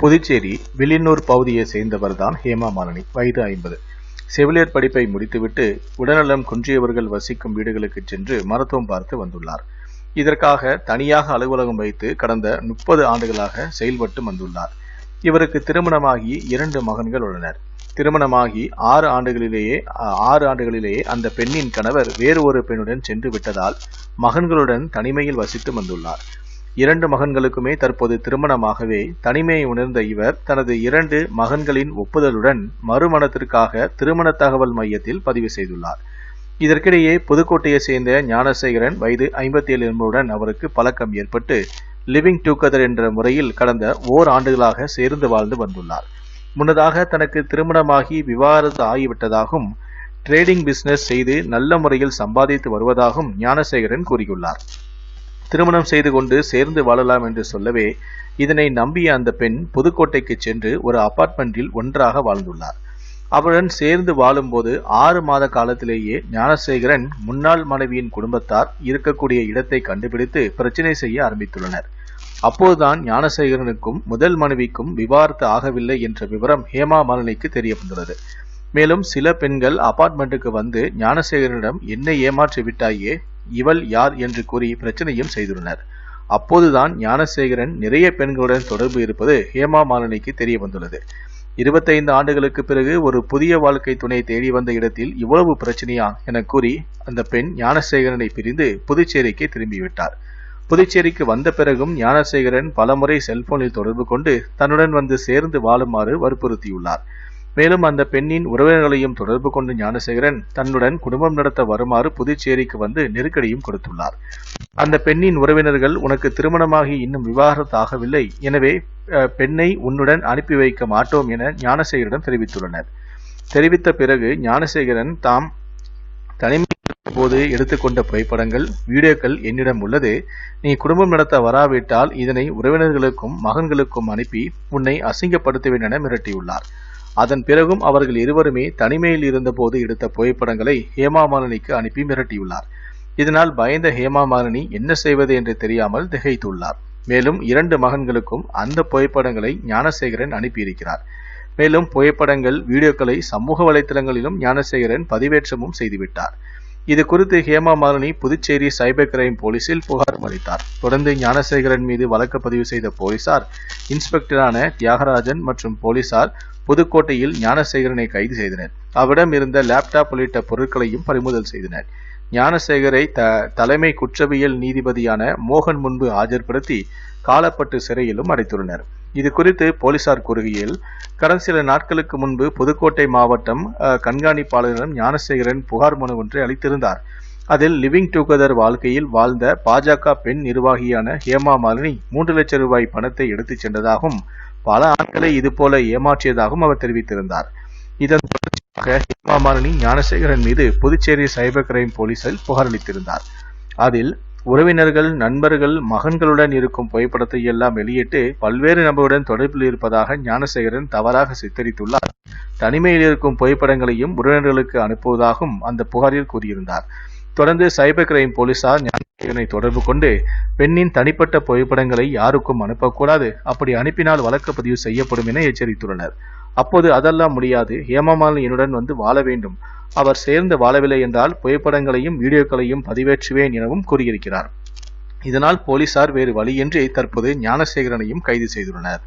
புதுச்சேரி வில்லியனூர் பகுதியை சேர்ந்தவர்தான் ஹேமா மாலினி வயது ஐம்பது. செவிலியர் படிப்பை முடித்துவிட்டு உடல்நலம் குன்றியவர்கள் வசிக்கும் வீடுகளுக்கு சென்று மருத்துவம் பார்த்து வந்துள்ளார். இதற்காக தனியாக அலுவலகம் வைத்து கடந்த முப்பது ஆண்டுகளாக செயல்பட்டு வந்துள்ளார். இவருக்கு திருமணமாகி இரண்டு மகன்கள் உள்ளனர். திருமணமாகி ஆறு ஆண்டுகளிலேயே ஆறு ஆண்டுகளிலேயே அந்த பெண்ணின் கணவர் வேறு ஒரு பெண்ணுடன் சென்று விட்டதால் மகன்களுடன் தனிமையில் வசித்து வந்துள்ளார். இரண்டு மகன்களுக்குமே தற்போது திருமணமாகவே தனிமையை உணர்ந்த இவர் தனது இரண்டு மகன்களின் ஒப்புதலுடன் மறுமணத்திற்காக திருமண தகவல் மையத்தில் பதிவு செய்துள்ளார். இதற்கிடையே புதுக்கோட்டையை சேர்ந்த ஞானசேகரன் வயது ஐம்பத்தி ஏழு என்பதுடன் அவருக்கு பழக்கம் ஏற்பட்டு லிவிங் டுகெதர் என்ற முறையில் கடந்த ஓர் ஆண்டுகளாக சேர்ந்து வாழ்ந்து வந்துள்ளார். முன்னதாக தனக்கு திருமணமாகி விவாகரத்து ஆகிவிட்டதாகவும் ட்ரேடிங் பிசினஸ் செய்து நல்ல முறையில் சம்பாதித்து வருவதாகவும் ஞானசேகரன் கூறியுள்ளார். திருமணம் செய்து கொண்டு சேர்ந்து வாழலாம் என்று சொல்லவே இதனை நம்பிய அந்த பெண் புதுக்கோட்டைக்கு சென்று ஒரு அபார்ட்மெண்டில் ஒன்றாக வாழ்ந்துள்ளார். அவருடன் சேர்ந்து வாழும்போது ஆறு மாத காலத்திலேயே ஞானசேகரன் முன்னாள் மனைவியின் குடும்பத்தார் இருக்கக்கூடிய இடத்தை கண்டுபிடித்து பிரச்சனை செய்ய ஆரம்பித்துள்ளனர். அப்போதுதான் ஞானசேகரனுக்கும் முதல் மனைவிக்கும் விவாகரத்து ஆகவில்லை என்ற விவரம் ஹேமா மாலினிக்கு தெரிய வந்துள்ளது மேலும் சில பெண்கள் அபார்ட்மெண்ட்டுக்கு வந்து ஞானசேகரனிடம் என்னை ஏமாற்றி விட்டாயே இவள் யார் என்று கூறி பிரச்சனையும் செய்துள்ளனர். அப்போதுதான் ஞானசேகரன் நிறைய பெண்களுடன் தொடர்பு இருப்பது ஹேமா மாலினிக்கு தெரிய வந்துள்ளது. இருபத்தைந்து ஆண்டுகளுக்கு பிறகு ஒரு புதிய வாழ்க்கை துணை தேடி வந்த இடத்தில் இவ்வளவு பிரச்சனையா என கூறி அந்த பெண் ஞானசேகரனை பிரிந்து புதுச்சேரிக்கு திரும்பிவிட்டார். புதுச்சேரிக்கு வந்த பிறகும் ஞானசேகரன் பலமுறை செல்போனில் தொடர்பு கொண்டு தன்னுடன் வந்து சேர்ந்து வாழுமாறு வற்புறுத்தியுள்ளார். மேலும் அந்த பெண்ணின் உறவினர்களையும் தொடர்பு கொண்டு ஞானசேகரன் தன்னுடன் குடும்பம் நடத்த வருமாறு புதுச்சேரிக்கு வந்து நெருக்கடியும் கொடுத்துள்ளார். அந்த பெண்ணின் உறவினர்கள் உனக்கு திருமணமாகி இன்னும் விவாகரத்து ஆகவில்லை எனவே பெண்ணை உன்னுடன் அனுப்பி வைக்க மாட்டோம் என ஞானசேகரிடம் தெரிவித்துள்ளனர். தெரிவித்த பிறகு ஞானசேகரன் தாம் தனிமை போது எடுத்துக்கொண்ட புகைப்படங்கள் வீடியோக்கள் என்னிடம் உள்ளது. நீ குடும்பம் நடத்த வராவிட்டால் இதனை உறவினர்களுக்கும் மகன்களுக்கும் அனுப்பி உன்னை அசிங்கப்படுத்துவேன் என மிரட்டியுள்ளார். அதன் பிறகும் அவர்கள் இருவருமே தனிமையில் இருந்தபோது எடுத்த புகைப்படங்களை ஹேமா மாலினிக்கு அனுப்பி மிரட்டியுள்ளார். இதனால் பயந்த ஹேமா மாலினி என்ன செய்வது என்று தெரியாமல் திகைத்துள்ளார். மேலும் இரண்டு மகன்களுக்கும் அந்த புகைப்படங்களை ஞானசேகரன் அனுப்பியிருக்கிறார். மேலும் புகைப்படங்கள் வீடியோக்களை சமூக வலைதளங்களிலும் ஞானசேகரன் பதிவேற்றமும் செய்துவிட்டார். இது குறித்து ஹேமா மாலினி புதுச்சேரி சைபர் கிரைம் போலீசில் புகார் அளித்தார் தொடர்ந்து ஞானசேகரன் மீது வழக்கு பதிவு செய்த போலீசார் இன்ஸ்பெக்டரான தியாகராஜன் மற்றும் போலீசார் புதுக்கோட்டையில் ஞானசேகரனை கைது செய்தனர். அவரிடம் இருந்த லேப்டாப் உள்ளிட்ட பொருட்களையும் பறிமுதல் செய்தனர். ஞானசேகரை த தலைமை குற்றவியல் நீதிபதியான மோகன் முன்பு ஆஜர்படுத்தி காலப்பட்டு சிறையிலும் அடைத்துள்ளனர். இது குறித்து போலீசார் கூறுகையில் கடந்த சில நாட்களுக்கு முன்பு புதுக்கோட்டை மாவட்டம் கண்காணிப்பாளரிடம் ஞானசேகரன் புகார் மனு ஒன்றை அளித்திருந்தார். அதில் லிவிங் டுகெதர் வாழ்க்கையில் வாழ்ந்த பாஜக பெண் நிர்வாகியான ஹேமா மாலினி மூன்று லட்சம் ரூபாய் பணத்தை எடுத்துச் சென்றதாகவும் பல ஆட்களை இதுபோல ஏமாற்றியதாகவும் அவர் தெரிவித்திருந்தார். இதன் தொடர்ச்சியாக ஹேமா மாலினி ஞானசேகரன் மீது புதுச்சேரி சைபர் கிரைம் போலீசில் புகார் அளித்திருந்தார். அதில் உறவினர்கள் நண்பர்கள் மகன்களுடன் இருக்கும் புகைப்படத்தை எல்லாம் வெளியிட்டு பல்வேறு நபருடன் தொடர்பில் இருப்பதாக ஞானசேகரன் தவறாக சித்தரித்துள்ளார். தனிமையில் இருக்கும் புகைப்படங்களையும் உறவினர்களுக்கு அனுப்புவதாகவும் அந்த புகாரில் கூறியிருந்தார். தொடர்ந்து சைபர் கிரைம் போலீசார் ஞானசேகரனை தொடர்பு கொண்டு பெண்ணின் தனிப்பட்ட புகைப்படங்களை யாருக்கும் அனுப்பக்கூடாது அப்படி அனுப்பினால் வழக்கு பதிவு செய்யப்படும் என எச்சரித்துள்ளனர். அப்போது அதெல்லாம் முடியாது. ஹேமமாலினி என்னுடன் வந்து வாழ வேண்டும். அவர் சேர்ந்து வாழவில்லை என்றால் புகைப்படங்களையும் வீடியோக்களையும் பதிவேற்றுவேன் எனவும் கூறியிருக்கிறார். இதனால் போலீசார் வேறு வழியின்றி தற்போது ஞானசேகரனையும் கைது செய்துள்ளனர்.